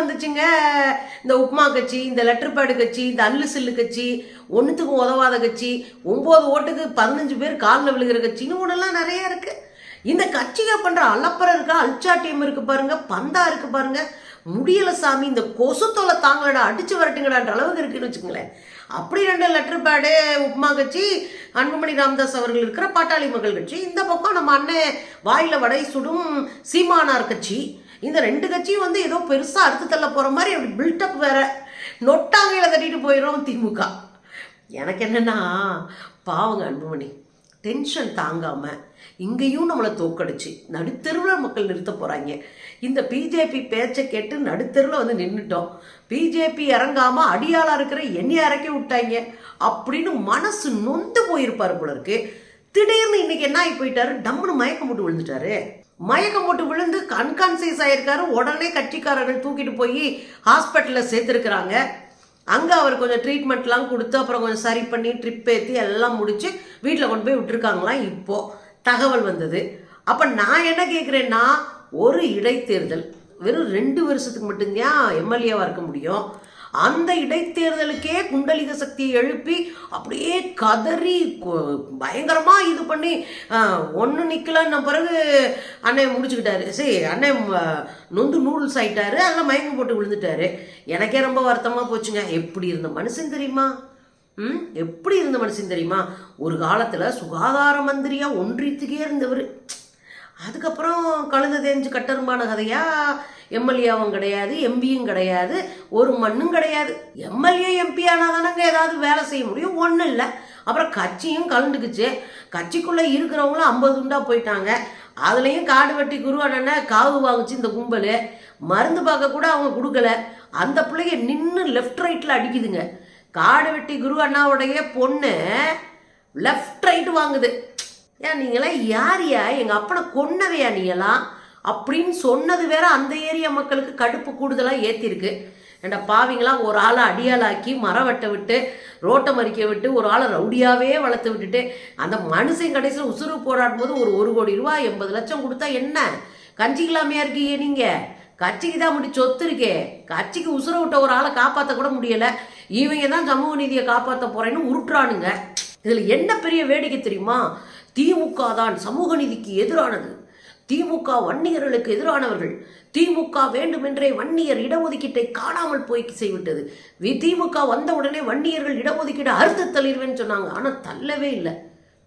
வந்துச்சுங்க. இந்த உப்மா கட்சி இந்த லெட்டர் பேடு கட்சி இந்த அல்லு சில்லு கட்சி ஒன்றுத்துக்கும் உதவாத கட்சி ஒம்பது ஓட்டுக்கு பதினஞ்சு பேர் காலில் விழுகிற கட்சின்னு ஒன்றெல்லாம் நிறைய இருக்குது இந்த கட்சிகள் பண்ணுற அலப்பறம் இருக்கா அல்சாட்டியம் இருக்குது பாருங்க பந்தா இருக்குது பாருங்க. முடியல சாமி இந்த கொசு தொலை தாங்களடா அடிச்சு வரட்டுங்கடான்ற அளவுக்கு இருக்குன்னு வச்சுக்கோங்களேன். அப்படி ரெண்டு லெட்டர் பேடு உப்மா கட்சி அன்புமணி ராமதாஸ் அவர்கள் இருக்கிற பாட்டாளி மக்கள் கட்சி இந்த பக்கம் நம்ம அண்ணன் வாயில வடை சுடும் சீமானார் கட்சி இந்த ரெண்டு கட்சியும் வந்து ஏதோ பெருசாக அறுத்து தள்ள போகிற மாதிரி அப்படி பில்டப் வேற நொட்டாங்கையில தட்டிட்டு போயிடும் திமுக. எனக்கு என்னென்னா பாவங்க அன்புமணி டென்ஷன் தாங்காமல் இங்கேயும் நம்மளை தோக்கடிச்சு நடுத்தெருவில் மக்கள் நிறுத்த போகிறாங்க இந்த பிஜேபி பேச்சை கேட்டு நடுத்தெருவில் வந்து நின்றுட்டோம் பிஜேபி இறங்காமல் அடியாளாக இருக்கிற என்னைய இறக்கி விட்டாங்க அப்படின்னு மனசு நொந்து போயிருப்பாரு போல இருக்கு. திடீர்னு இன்னைக்கு என்ன ஆகி போயிட்டாரு? டம்முன்னு மயக்கம் போட்டு விழுந்துட்டாரு. மயக்கம் போட்டு விழுந்து அன்கான்சியஸ் ஆயிருக்காரு. உடனே கட்சிக்காரர்கள் தூக்கிட்டு போய் ஹாஸ்பிட்டலில் சேர்த்துருக்குறாங்க. அங்கே அவர் கொஞ்சம் ட்ரீட்மெண்ட்லாம் கொடுத்து அப்புறம் கொஞ்சம் சரி பண்ணி ட்ரிப் ஏற்றி எல்லாம் முடித்து வீட்டில் கொண்டு போய் விட்டுருக்காங்களாம் இப்போது தகவல் வந்தது. அப்போ நான் என்ன கேட்குறேன்னா ஒரு இடைத்தேர்தல் வெறும் ரெண்டு வருஷத்துக்கு மட்டும்தான் எம்எல்ஏவாக இருக்க முடியும். அந்த இடைத்தேர்தலுக்கே குண்டலிக சக்தியை எழுப்பி அப்படியே கதறி கொ- இது பண்ணி ஒன்று நிற்கலன்ன பிறகு அண்ணன் முடிச்சுக்கிட்டாரு. சரி அண்ணன் நொந்து நூடுல்ஸ் ஆயிட்டாரு. அதில் மயக்கம் போட்டு விழுந்துட்டாரு. எனக்கே ரொம்ப வருத்தமாக போச்சுங்க. எப்படி இருந்த மனுஷன் தெரியுமா? ம்? எப்படி இருந்த மனுஷன் தெரியுமா? ஒரு காலத்தில் சுகாதார மந்திரியாக ஒன்றியத்துக்கே இருந்தவர். அதுக்கப்புறம் கழுந்து தேஞ்சு கட்டருமான கதையா? எம்எல்ஏவும் கிடையாது எம்பியும் கிடையாது ஒரு மண்ணும் கிடையாது. எம்எல்ஏ எம்பி ஆனால் தானங்க ஏதாவது வேலை செய்ய முடியும்? ஒன்றும் இல்லை. அப்புறம் கட்சியும் கலந்துக்குச்சு. கட்சிக்குள்ளே இருக்கிறவங்களும் ஐம்பது உண்டா போயிட்டாங்க. அதுலேயும் காடு வெட்டி குரு காவு வாங்குச்சு இந்த கும்பல். மருந்து பார்க்க கூட அவங்க கொடுக்கல. அந்த பிள்ளைங்க நின்று லெஃப்ட் ரைட்டில் அடிக்குதுங்க. காடு வெட்டி குரு அண்ணாவுடைய பொண்ணு லெஃப்ட் ரைட் வாங்குது. ஏன் நீங்களாம் யாரியா எங்கள் அப்பனை கொன்னவையா நீங்களாம்? அப்படின்னு சொன்னது வேற அந்த ஏரியா மக்களுக்கு கடுப்பு கூடுதலாக ஏற்றிருக்கு ஏண்டா பாவிங்களாம் ஒரு ஆளை அடியாளாக்கி மரம் வெட்ட விட்டு ரோட்டை மறிக்க விட்டு ஒரு ஆளை ரவுடியாவே வளர்த்து விட்டுட்டு அந்த மனுஷன் கடைசியில் உசுறு போராடும் போது ஒரு ஒரு கோடி ரூபா எண்பது லட்சம் கொடுத்தா என்ன? கஞ்சிக்கலாமையா இருக்கீங்க நீங்கள் கட்சிக்கு தான் முடி சொத்து இருக்கே. கட்சிக்கு உசுர விட்ட ஒரு ஆளை காப்பாற்ற கூட முடியல. இவங்க தான் சமூக நீதியை காப்பாற்ற போகிறேன்னு உருட்டுறானுங்க. இதில் என்ன பெரிய வேடிக்கை தெரியுமா? திமுக தான் சமூக நீதிக்கு எதிரானது. திமுக வன்னியர்களுக்கு எதிரானவர்கள். திமுக வேண்டுமென்றே வன்னியர் இடஒதுக்கீட்டை காணாமல் போய் செய்விட்டது. வி திமுக வந்த உடனே வன்னியர்கள் இடஒதுக்கீடு அறுத்து தள்ளிடுவேன்னு சொன்னாங்க. ஆனால் தள்ளவே இல்லை.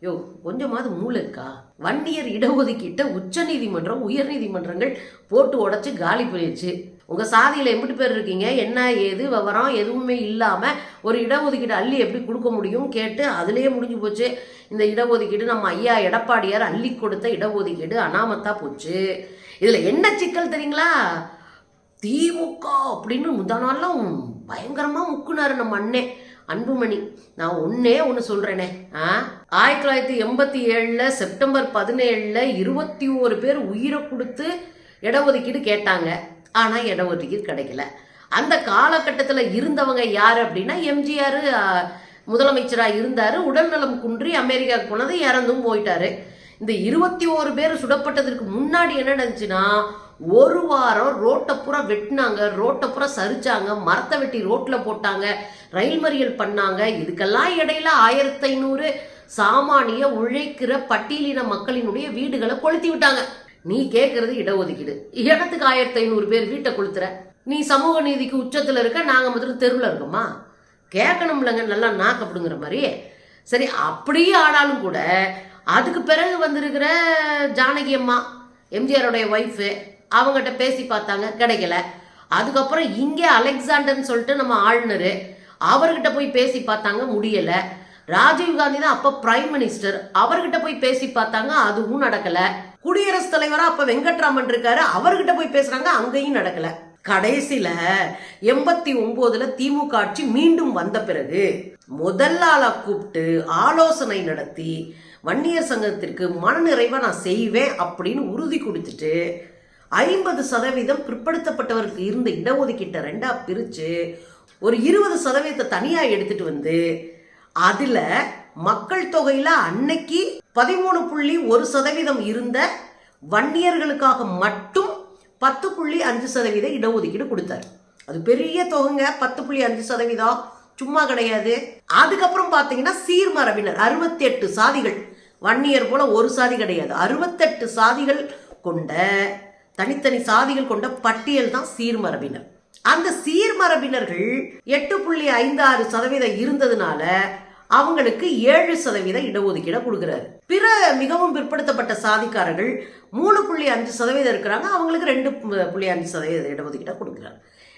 யோ கொஞ்சமாவது மூளை இருக்கா? வன்னியர் இடஒதுக்கீட்டை உச்ச நீதிமன்றம் உயர் நீதிமன்றங்கள் போட்டு உடச்சி காலி பண்ணிடுச்சு. உங்கள் சாதியில் எப்படி பேர் இருக்கீங்க என்ன ஏது விவரம் எதுவுமே இல்லாமல் ஒரு இடஒதுக்கீடு அள்ளி எப்படி கொடுக்க முடியும் கேட்டு அதுலேயே முடிஞ்சு போச்சு. இந்த இடஒதுக்கீடு நம்ம ஐயா எடப்பாடியார் அள்ளி கொடுத்த இடஒதுக்கீடு அனாமத்தா போச்சு. இதில் என்ன சிக்கல் தெரியுங்களா? திமுக அப்படின்னு முத நாள்லாம் பயங்கரமாக முக்குனாரு நம்ம அண்ணே அன்புமணி. நான் ஒன்னே ஒன்று சொல்கிறேனே ஆ? ஆயிரத்தி தொள்ளாயிரத்தி எண்பத்தி ஏழில் செப்டம்பர் பதினேழில் இருபத்தி ஓரு பேர் உயிரை கொடுத்து இடஒதுக்கீடு கேட்டாங்க. ஆனால் இடம் இடஒதுக்கீடு கிடைக்கல. அந்த காலகட்டத்தில் இருந்தவங்க யார் அப்படின்னா எம்ஜிஆர் முதலமைச்சராக இருந்தார். உடல்நலம் குன்றி அமெரிக்காவுக்கு போனது இறந்தும் போயிட்டாரு. இந்த இருபத்தி ஓரு பேர் சுடப்பட்டதற்கு முன்னாடி என்ன நடந்துச்சுன்னா ஒரு வாரம் ரோட்டை பூரா வெட்டினாங்க ரோட்டை பூரா சரிச்சாங்க மரத்தை வெட்டி ரோட்டில் போட்டாங்க ரயில் மறியல் பண்ணாங்க. இதுக்கெல்லாம் இடையில ஆயிரத்தி ஐநூறு சாமானிய உழைக்கிற பட்டியலின மக்களினுடைய வீடுகளை கொளுத்தி விட்டாங்க. நீ கேட்கறது இடஒதுக்கீடு. இடத்துக்கு ஆயிரத்தி ஐநூறு பேர் வீட்டை கொளுத்துற. நீ சமூக நீதிக்கு உச்சத்தில் இருக்க நாங்கள் முதல்ல தெருவில் இருக்கோமா? கேட்கணும்லங்க நல்லா நாக்கப்படுங்கிற மாதிரி சரி அப்படியே ஆனாலும் கூட அதுக்கு பிறகு வந்திருக்கிற ஜானகி அம்மா எம்ஜிஆருடைய ஒய்ஃபு அவங்ககிட்ட பேசி பார்த்தாங்க கிடைக்கல. அதுக்கப்புறம் இங்கே அலெக்சாண்டர்னு சொல்லிட்டு நம்ம ஆளுநர் அவர்கிட்ட போய் பேசி பார்த்தாங்க முடியலை. ராஜீவ் காந்தி தான் அப்போ பிரைம் மினிஸ்டர் அவர்கிட்ட போய் பேசி பார்த்தாங்க அதுவும் நடக்கல. குடியரசுத் தலைவரா அப்ப வெங்கட்ராமன் இருக்காரு. அவர்கிட்ட போய் பேசுறாங்க அங்கேயும் நடக்கல. கடைசியில எண்பத்தி ஒன்பதுல திமுக ஆட்சி மீண்டும் வந்த பிறகு முதல் கூப்பிட்டு ஆலோசனை நடத்தி வன்னியர் சங்கத்திற்கு மனநிறைவா நான் செய்வேன் அப்படின்னு உறுதி கொடுத்துட்டு ஐம்பது சதவீதம் பிற்படுத்தப்பட்டவருக்கு இருந்த இடஒதுக்கீட்டை ரெண்டா பிரிச்சு ஒரு இருபது சதவீதத்தை தனியா எடுத்துட்டு வந்து அதுல மக்கள் தொகையில அன்னைக்கு பதிமூணு புள்ளி ஒரு சதவீதம் இருந்த வன்னியர்களுக்காக மட்டும் பத்து புள்ளி அஞ்சு சதவீத இடஒதுக்கீடு கொடுத்தாரு. அது பெரிய தொகைங்க பத்து புள்ளி அஞ்சு சதவீதம் சும்மா கிடையாது. அதுக்கப்புறம் பார்த்தீங்கன்னா சீர்மரபினர் அறுபத்தி எட்டு சாதிகள். வன்னியர் போல ஒரு சாதி கிடையாது. அறுபத்தெட்டு சாதிகள் கொண்ட தனித்தனி சாதிகள் கொண்ட பட்டியல் தான் சீர்மரபினர். அந்த சீர்மரபினர்கள் எட்டு புள்ளி ஐந்து ஆறு சதவீதம் இருந்ததுனால அவங்களுக்கு ஏழு சதவீத இடஒதுக்கீடை கொடுக்குறாரு. பிற மிகவும் பிற்படுத்தப்பட்ட சாதிக்காரர்கள் மூணு புள்ளி அஞ்சு சதவீதம் இருக்கிறாங்க அவங்களுக்கு ரெண்டு புள்ளி அஞ்சு சதவீத இடஒதுக்கீடை கொடுக்குறாரு.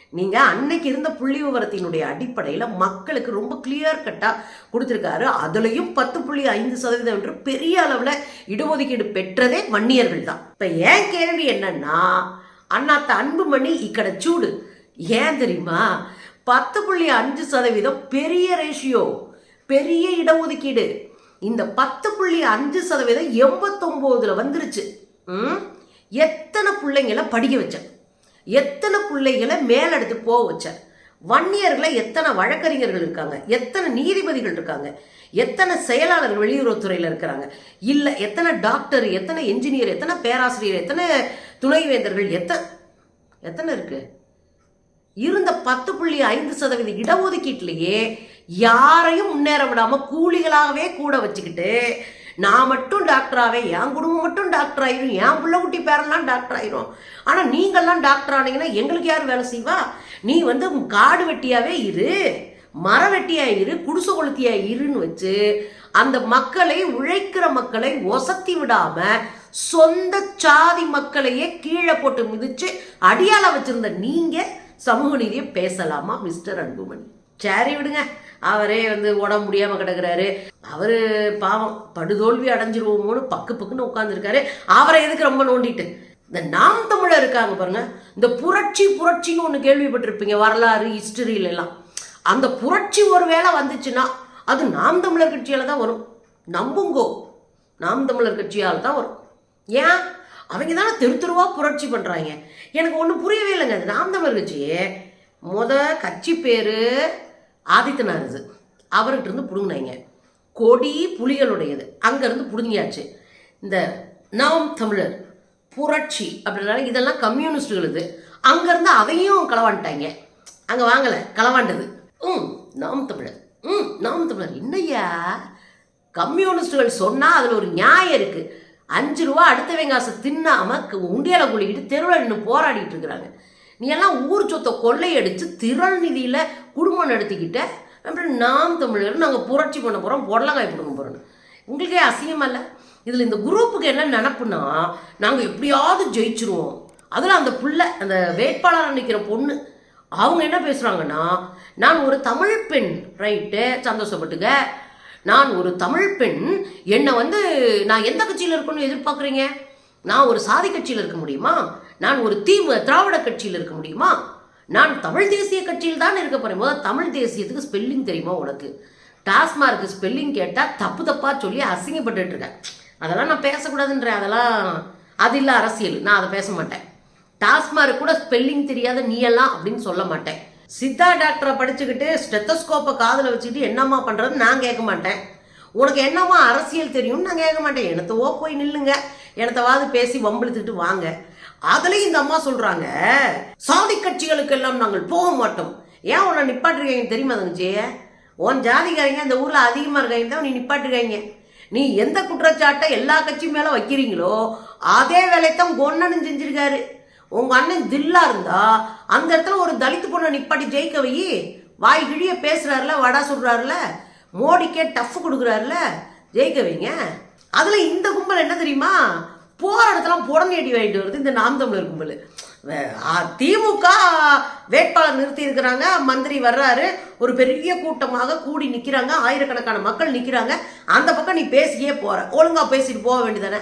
நீங்க அன்னைக்கு இருந்த புள்ளி விவரத்தினுடைய அடிப்படையில் மக்களுக்கு ரொம்ப கிளியர் கட்டா கொடுத்துருக்காரு. அதுலயும் பத்து புள்ளி ஐந்து சதவீதம் என்று பெரிய அளவுல இடஒதுக்கீடு பெற்றதே வன்னியர்கள் தான். இப்ப ஏன் கேள்வி என்னன்னா அண்ணாத்த அன்புமணி இக்கட சூடு. ஏன் தெரியுமா? பத்து புள்ளி அஞ்சு சதவீதம் பெரிய ரேஷியோ பெரிய இடஒதுக்கீடு. இந்த பத்து புள்ளி அஞ்சு சதவீதம் எண்பத்தொம்போதுல வந்துருச்சு. ம்? எத்தனை பிள்ளைங்களை படிக்க வச்சேன் எத்தனை பிள்ளைகளை மேலெடுத்து போக வச்சேன் வன்னியர்களை எத்தனை வழக்கறிஞர்கள் இருக்காங்க? எத்தனை நீதிபதிகள் இருக்காங்க? எத்தனை செயலாளர் வெளியுறவுத்துறையில் இருக்கிறாங்க? இல்லை எத்தனை டாக்டர் எத்தனை என்ஜினியர் எத்தனை பேராசிரியர் எத்தனை துணைவேந்தர்கள் எத்தனை எத்தனை இருக்கு? இருந்த பத்து புள்ளி ஐந்து சதவீத இடஒதுக்கீட்டிலேயே யாரையும் முன்னேற விடாமல் கூலிகளாகவே கூட வச்சுக்கிட்டு நான் மட்டும் டாக்டராகவே என் குடும்பம் மட்டும் டாக்டர் ஆயிரும் என் பிள்ளை குட்டி பேரெல்லாம் டாக்டர் ஆயிரும். ஆனால் நீங்கள்லாம் டாக்டர் ஆனீங்கன்னா எங்களுக்கு யார் வேலை செய்வா? நீ வந்து காடு வெட்டியாவே இரு மர வெட்டியா இரு குடிசை கொளுத்தியா இருன்னு வச்சு அந்த மக்களை உழைக்கிற மக்களை ஒசத்தி விடாம சொந்த சாதி மக்களையே கீழே போட்டு மிதிச்சு அடியால வச்சிருந்த நீங்க சமூக நீதியை பேசலாமா மிஸ்டர் அன்புமணி? சரி விடுங்க. அவரே வந்து உடம்பு முடியாம கிடக்குறாரு. அவரு பாவம் படுதோல்வி அடைஞ்சிருவோமோன்னு பக்கு பக்குன்னு உட்காந்துருக்காரு அவரை எதுக்கு ரொம்ப நோண்டிட்டு? இந்த நாம் தமிழர் இருக்காங்க பாருங்க இந்த புரட்சி புரட்சின்னு ஒன்று கேள்விப்பட்டிருப்பீங்க வரலாறு ஹிஸ்டரியில எல்லாம். அந்த புரட்சி ஒரு வேளை வந்துச்சுன்னா அது நாம் தமிழர் கட்சியால தான் வரும். நம்புங்கோ நாம் தமிழர் கட்சியால் தான் வரும். ஏன்? அவங்க தானே தெரு தெருவாக புரட்சி பண்ணுறாங்க எனக்கு ஒன்றும் புரியவே இல்லைங்க அது நாம் தமிழர் கட்சி முத கட்சி பேர் ஆதித்தனார் இது. அவர்கிட்ட இருந்து பிடுங்கினாங்க. கொடி புலிகளுடையது. அங்கேருந்து பிடுங்கியாச்சு. இந்த நாம் தமிழர் புரட்சி அப்படின்னால இதெல்லாம் கம்யூனிஸ்டுகள் இது. அங்கேருந்து அதையும் களவாண்டாங்க அங்கே வாங்கலை களவாண்டது. ம் நாம் தமிழர். ம் நாம் தமிழர். என்னையா கம்யூனிஸ்டுகள் சொன்னால் அதில் ஒரு நியாயம் இருக்குது அஞ்சு ரூபா அடுத்த காசை தின்னாமல் உண்டியலை உண்டியல குளிக்கிட்டு தெருவில் நின்று போராடிட்டு இருக்கிறாங்க. நீ எல்லாம் ஊர் சொத்தை கொள்ளையடித்து திரள் நிதியில் குடும்பம் நடத்திக்கிட்ட அப்புறம் நாம் தமிழர் நாங்கள் புரட்சி பண்ண போகிறோம் பொடலங்காய் பிடுங்க போகிறோம் உங்களுக்கே அசிங்கமா இல்லை? இதில் இந்த குரூப்புக்கு என்ன நினப்புனா நாங்கள் எப்படியாவது ஜெயிச்சிருவோம். அதில் அந்த பிள்ளை அந்த வேட்பாளராக நிற்கிற பொண்ணு அவங்க என்ன பேசுகிறாங்கன்னா நான் ஒரு தமிழ் பெண் ரைட்டு சந்தோஷப்பட்டுக்க. நான் ஒரு தமிழ் பெண் என்னை வந்து நான் எந்த கட்சியில் இருக்கணும்னு எதிர்பார்க்குறீங்க? நான் ஒரு சாதி கட்சியில் இருக்க முடியுமா? நான் ஒரு தீவு திராவிட கட்சியில் இருக்க முடியுமா? நான் தமிழ் தேசிய கட்சியில் தான் இருக்க போறேன். முதல் தமிழ் தேசியத்துக்கு ஸ்பெல்லிங் தெரியுமா உனக்கு? டாஸ்மார்க்கு ஸ்பெல்லிங் கேட்டால் தப்பு தப்பா சொல்லி அசிங்கப்பட்டுட்டு இருக்கேன். அதெல்லாம் நான் பேசக்கூடாதுன்றேன் அதெல்லாம் அது இல்லை அரசியல். நான் அதை பேச மாட்டேன். டாஸ்மார்க் கூட ஸ்பெல்லிங் தெரியாத நீ எல்லாம் அப்படின்னு சொல்ல மாட்டேன். சித்தா டாக்டரை படிச்சுக்கிட்டு ஸ்டெத்தஸ்கோப்பை காதில் வச்சுக்கிட்டு என்னம்மா பண்ணுறது நான் கேட்க மாட்டேன். உனக்கு என்னம்மா அரசியல் தெரியும்னு நான் கேட்க மாட்டேன். எனத்தவோ போய் நில்லுங்க. எனத்தவாது பேசி வம்பிழுத்துக்கிட்டு வாங்க. அதுலேயும் இந்த அம்மா சொல்றாங்க சாதி கட்சிகளுக்கு எல்லாம் நாங்கள் போக மாட்டோம். ஏன் உன்னை நிப்பாட்டிருக்கீங்க தெரியுமா தங்கச்சி? உன் ஜாதிக்காரங்க இந்த ஊர்ல அதிகமா இருக்காங்க தான் நீ நிப்பாட்டிருக்காங்க. நீ எந்த குற்றச்சாட்டை எல்லா கட்சி மேல வைக்கிறீங்களோ அதே வேலையத்தான் உங்க அண்ணனும் செஞ்சிருக்காரு. உங்க அண்ணன் தில்லா இருந்தா அந்த இடத்துல ஒரு தலித்து பொண்ணை நிப்பாட்டி ஜெயிக்க வை. வாய் கிழிய பேசுறாருல வடா சொல்றாருல மோடிக்கே டஃப் கொடுக்குறாருல ஜெயிக்க வைங்க. அதுல இந்த கும்பல் என்ன தெரியுமா? போகிற இடத்துல புடனி வாங்கிட்டு வருது இந்த நாம் தமிழர் கும்பல். வே- திமுக வேட்பாளர் நிறுத்தி இருக்கிறாங்க மந்திரி வர்றாரு. ஒரு பெரிய கூட்டமாக கூடி நிற்கிறாங்க ஆயிரக்கணக்கான மக்கள் நிற்கிறாங்க அந்த பக்கம் நீ பேசியே போற. ஒழுங்கா பேசிட்டு போக வேண்டியதானே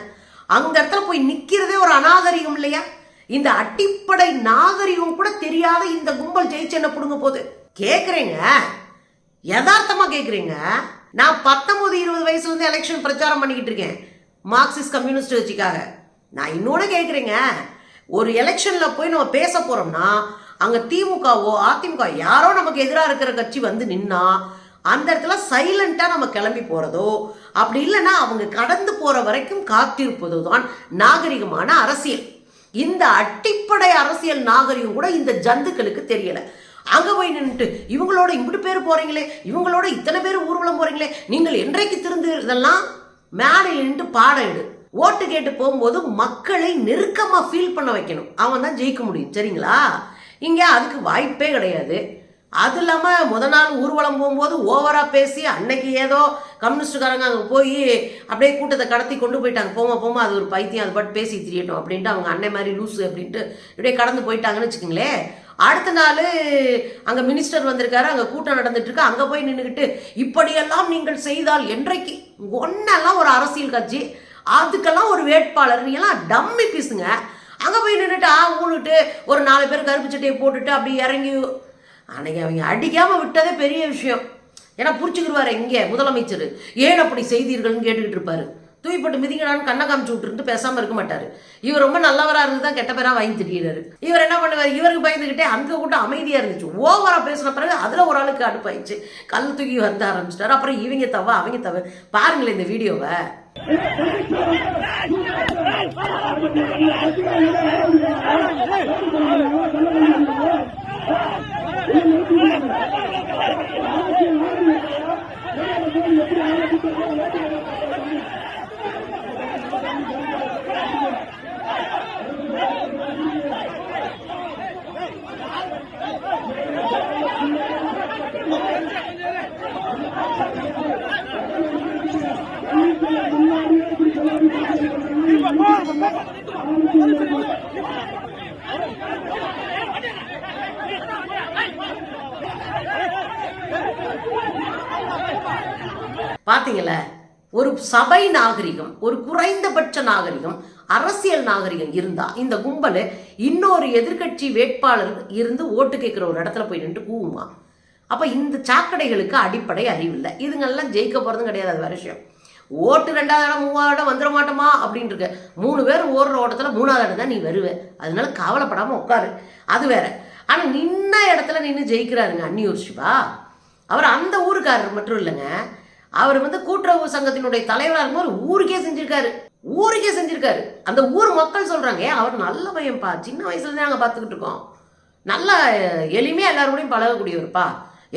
அந்த இடத்துல போய் நிற்கிறதே ஒரு அநாகரிகம் இல்லையா? இந்த அடிப்படை நாகரிகம் கூட தெரியாத இந்த கும்பல் ஜெயிச்சு என்ன புடுங்க போகுது? கேட்குறேங்க யதார்த்தமா கேக்குறீங்க. நான் பத்தொன்பது இருபது வயசுல இருந்து எலெக்ஷன் பிரச்சாரம் பண்ணிக்கிட்டு இருக்கேன். மார்க்சிஸ்ட் கம்யூனிஸ்ட் கட்சிக்காக. நான் இன்னொன்று கேட்குறீங்க ஒரு எலெக்ஷனில் போய் நம்ம பேச போகிறோம்னா அங்கே திமுகவோ அதிமுக யாரோ நமக்கு எதிராக இருக்கிற கட்சி வந்து நின்னா அந்த இடத்துல சைலண்ட்டாக நம்ம கிளம்பி போகிறதோ அப்படி இல்லைன்னா அவங்க கடந்து போகிற வரைக்கும் காத்திருப்பது தான் நாகரிகமான அரசியல். இந்த அடிப்படை அரசியல் நாகரிகம் கூட இந்த ஜந்துக்களுக்கு தெரியலை. அங்கே போய் நின்றுட்டு இவங்களோட இப்படி பேர் போகிறீங்களே இவங்களோட இத்தனை பேர் ஊர்வலம் போகிறீங்களே நீங்கள் என்றைக்கு திருந்து இதெல்லாம் மேடையில் நின்று பாடம் எடு. ஓட்டு கேட்டு போகும்போது மக்களை நெருக்கமாக ஃபீல் பண்ண வைக்கணும். அவன் தான் ஜெயிக்க முடியும். சரிங்களா? இங்கே அதுக்கு வாய்ப்பே கிடையாது. அது இல்லாமல் முத நாள் ஊர்வலம் போகும்போது ஓவராக பேசி அன்னைக்கு ஏதோ கம்யூனிஸ்டுக்காரங்க அங்கே போய் அப்படியே கூட்டத்தை கடத்தி கொண்டு போயிட்டாங்க. போமா போமா அது ஒரு பைத்தியம் அது பாட்டு பேசி திரியட்டும் அப்படின்ட்டு அவங்க அன்னை மாதிரி லூஸு அப்படின்ட்டு இப்படியே கடந்து போயிட்டாங்கன்னு வச்சுக்கோங்களேன். அடுத்த நாள் அங்கே மினிஸ்டர் வந்திருக்காரு அங்கே கூட்டம் நடந்துட்டு இருக்கு. அங்கே போய் நின்றுக்கிட்டு இப்படியெல்லாம் நீங்கள் செய்தால் என்றைக்கு? ஒன்னெல்லாம் ஒரு அரசியல் கட்சி. அதுக்கெல்லாம் ஒரு வேட்பாளர். எல்லாம் டம்மி பீஸுங்க அங்கே போய் நின்றுட்டு ஆ ஊனுட்டு ஒரு நாலு பேர் கருப்பு சட்டையை போட்டுட்டு அப்படி இறங்கி அன்னைக்கு அவங்க அடிக்காமல் விட்டதே பெரிய விஷயம். ஏன்னா புரிச்சுக்கிடுவாரு இங்கே முதலமைச்சர். ஏன் அப்படி செய்தீர்கள்னு கேட்டுக்கிட்டு இருப்பாரு. தூய்பட்டு மிதிங்கடான்னு கண்ணை காமிச்சு விட்டுருந்து பேசாமல் இருக்க மாட்டார். இவர் ரொம்ப நல்லவராக இருந்து தான் கெட்ட பேராக வாங்கி திட்டிடுறாரு இவர் என்ன பண்ணுவார்? இவருக்கு பயந்துக்கிட்டே அந்த கூட்டம் அமைதியாக இருந்துச்சு. ஓவராக பேசின பிறகு அதில் ஒரு ஆளுக்கு அடுப்பாயிடுச்சு கல் தூக்கி வந்து ஆரம்பிச்சிட்டாரு. அப்புறம் இவங்க தவ அவங்க தவ. பாருங்களேன் இந்த வீடியோவை. பாத்தீங்களா பார்த்தீங்களா சபை நாகரிகம் ஒரு குறைந்தபட்ச நாகரிகம் அரசியல் நாகரிகம் இருந்தா இந்த கும்பல் இன்னொரு எதிர்க்கட்சி வேட்பாளர் இருந்து ஓட்டு கேட்குற ஒரு இடத்துல போய் நின்று கூவுமா? அப்போ இந்த சாக்கடைகளுக்கு அடிப்படை அறிவில்லை. இதுங்கெல்லாம் ஜெயிக்க போகிறதும் கிடையாது அது வேற விஷயம். ஓட்டு ரெண்டாவது இடம் மூணாவது இடம் வந்துட மாட்டோமா? அப்படின்னு இருக்க மூணு பேர் ஓடுற ஓட்டத்தில் மூணாவது இடம் தான் நீ வருவேன் அதனால கவலைப்படாமல் உட்காரு. அது வேற. ஆனால் நின்ன இடத்துல நின்று ஜெயிக்கிறாருங்க அன்னியூர் சிவா. அவர் அந்த ஊருக்காரர் மட்டும் இல்லைங்க. அவர் வந்து கூட்டுறவு சங்கத்தினுடைய தலைவராக இருக்கும்போது ஊருக்கே செஞ்சிருக்காரு. ஊருக்கே செஞ்சிருக்காரு. அந்த ஊர் மக்கள் சொல்றாங்க அவர் நல்ல பையன்ப்பா சின்ன வயசுலேருந்து நாங்கள் பார்த்துக்கிட்டு இருக்கோம். நல்லா எளிமையா எல்லாரோடையும் பழகக்கூடியவர்ப்பா.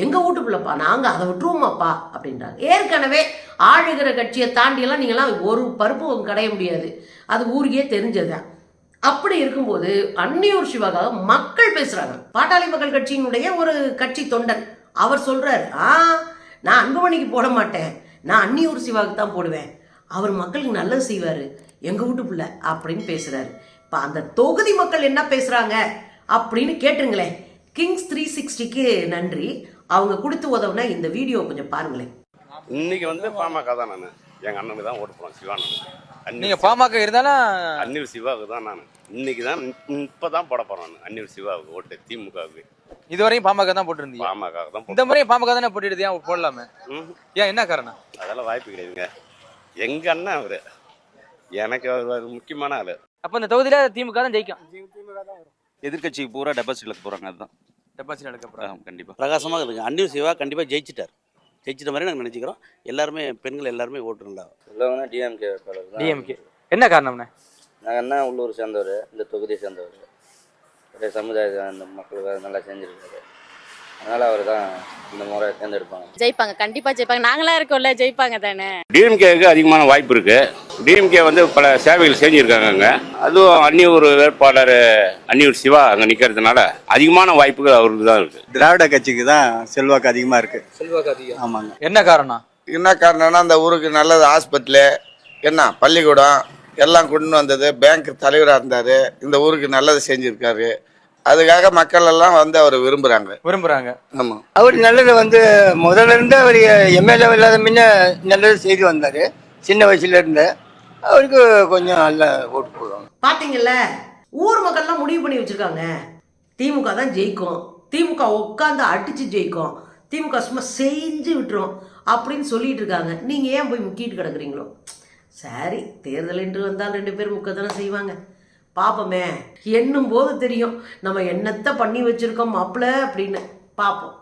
எங்க வீட்டுக்குள்ளப்பா நாங்க அதை விட்டுருவோமாப்பா அப்படின்றாங்க. ஏற்கனவே ஆளுகிற கட்சியை தாண்டியெல்லாம் நீங்களாம் ஒரு பருப்பு கடைய முடியாது. அது ஊருக்கே தெரிஞ்சதுதான். அப்படி இருக்கும்போது அன்னியூர் சிவாக்காக மக்கள் பேசுறாங்க. பாட்டாளி மக்கள் கட்சியினுடைய ஒரு கட்சி தொண்டன். அவர் சொல்றாரு ஆ நான் அன்புமணிக்கு போட மாட்டேன். நான் அன்னியூர் சிவாவுக்கு தான் போடுவேன். அவர் மக்களுக்கு நல்லது செய்வாரு. எங்க வீட்டு பிள்ளை அப்படின்னு பேசுறாரு. இப்ப அந்த தொகுதி மக்கள் என்ன பேசுறாங்க அப்படின்னு கேட்டுருங்களேன். கிங்ஸ் த்ரீ சிக்ஸ்டிக்கு நன்றி. அவங்க கொடுத்து உதவுன இந்த வீடியோ கொஞ்சம் பாருங்களேன். இன்னைக்கு வந்து பாமக தான் நான். எங்க அண்ணனுக்கு தான் ஓட்டு போறேன் சிவானன் நீங்க அன்னியூர் பாமக இருந்தாலும் அன்னியூர் சிவாவுக்கு தான் நான். இன்னைக்கு தான் இப்போ தான் போட போறேன் நான். அன்னியூர் சிவாவுக்கு ஓட்டு திமுகவுக்கு. இதுவரையும் பாமக தான் போட்டிருந்தீங்க பாமக தான் இந்த முறையும் பாமக தானே போட்டிடுது? ஏன் போடலாமே? ம், ஏன் என்ன காரணம்? அதெல்லாம் வாய்ப்பு கிடையாதுங்க. எங்க அண்ணன் அவரு. எனக்கு அவர் முக்கியமான ஆளு. அப்ப இந்த தொகுதியில திமுக தான் ஜெயிக்கும். எதிர்க்கட்சி பூரா டெபாசிட் இழக்க போறாங்க அதுதான். டெபாசிட் எடுக்க போறாங்க. கண்டிப்பா. பிரகாசமாக இருக்குங்க அன்னியூர் சிவா கண்டிப்பா ஜெயிச்சிட்டார். ஜெயிச்சிட்ட மாதிரி நாங்கள் நினச்சிக்கிறோம். எல்லாருமே பெண்கள் எல்லாருமே ஓட்டு நல்லா உள்ளவங்க டிஎம்கே டிஎம்கே என்ன காரணம்ண்ணே? நாங்கள் என்ன உள்ளூர் சேர்ந்தவர் இந்த தொகுதியை சேர்ந்தவர். நிறைய சமுதாய அந்த மக்களுக்கு நல்லா செஞ்சுருக்காரு. அதனால் அவர் தான் இந்த முறை தேர்ந்தெடுப்பாங்க. ஜெயிப்பாங்க. கண்டிப்பா ஜெயிப்பாங்க. நாங்களா இருக்கோம்ல ஜெயிப்பாங்க தானே? டிஎம்கேக்கு அதிகமான வாய்ப்பு இருக்கு. டிஎம்கே வந்து பல சேவைகள் செஞ்சிருக்காங்க அங்க. அதுவும் அன்னியூர் வேட்பாளர் அன்னியூர் சிவா அங்க நிக்கிறதுனால அதிகமான வாய்ப்புகள் அவருக்கு தான் இருக்கு. திராவிட கட்சிக்கு தான் செல்வாக்கு அதிகமாக இருக்கு. செல்வாக்கு அதிகம். ஆமாங்க. என்ன காரணம்? என்ன காரணம்னா அந்த ஊருக்கு நல்லது ஹாஸ்பிட்டலு என்ன பள்ளிக்கூடம் எல்லாம் கொண்டு வந்தது பேங்க் தலைவராக இருந்தார் இந்த ஊருக்கு நல்லது செஞ்சுருக்காரு. அதுக்காக மக்கள் எல்லாம் வந்து அவர் விரும்புகிறாங்க விரும்புறாங்க. ஆமாம் அவர் நல்லது வந்து முதல்ல இருந்து அவர் எம்எல்ஏ இல்லாத முன்ன நல்லது செய்து வந்தார். சின்ன வயசுல இருந்து. அவருக்கு கொஞ்சம் நல்ல ஓட்டு போடுவாங்க. பாத்தீங்கல்ல ஊர் மக்கள்லாம் முடிவு பண்ணி வச்சிருக்காங்க. திமுக தான் ஜெயிக்கும். திமுக உட்காந்து அடிச்சு ஜெயிக்கும். திமுக சும்மா செஞ்சு விட்டுரும். அப்படின்னு சொல்லிட்டு இருக்காங்க. நீங்க ஏன் போய் முக்கிட்டு கிடக்குறீங்களோ? சரி தேர்தல் என்று வந்தால் ரெண்டு பேரும் முக்க செய்வாங்க. பார்ப்போமே என்னும் போது தெரியும். நம்ம என்னத்தை பண்ணி வச்சிருக்கோம் மாப்பிள்ள அப்படின்னு. பார்ப்போம்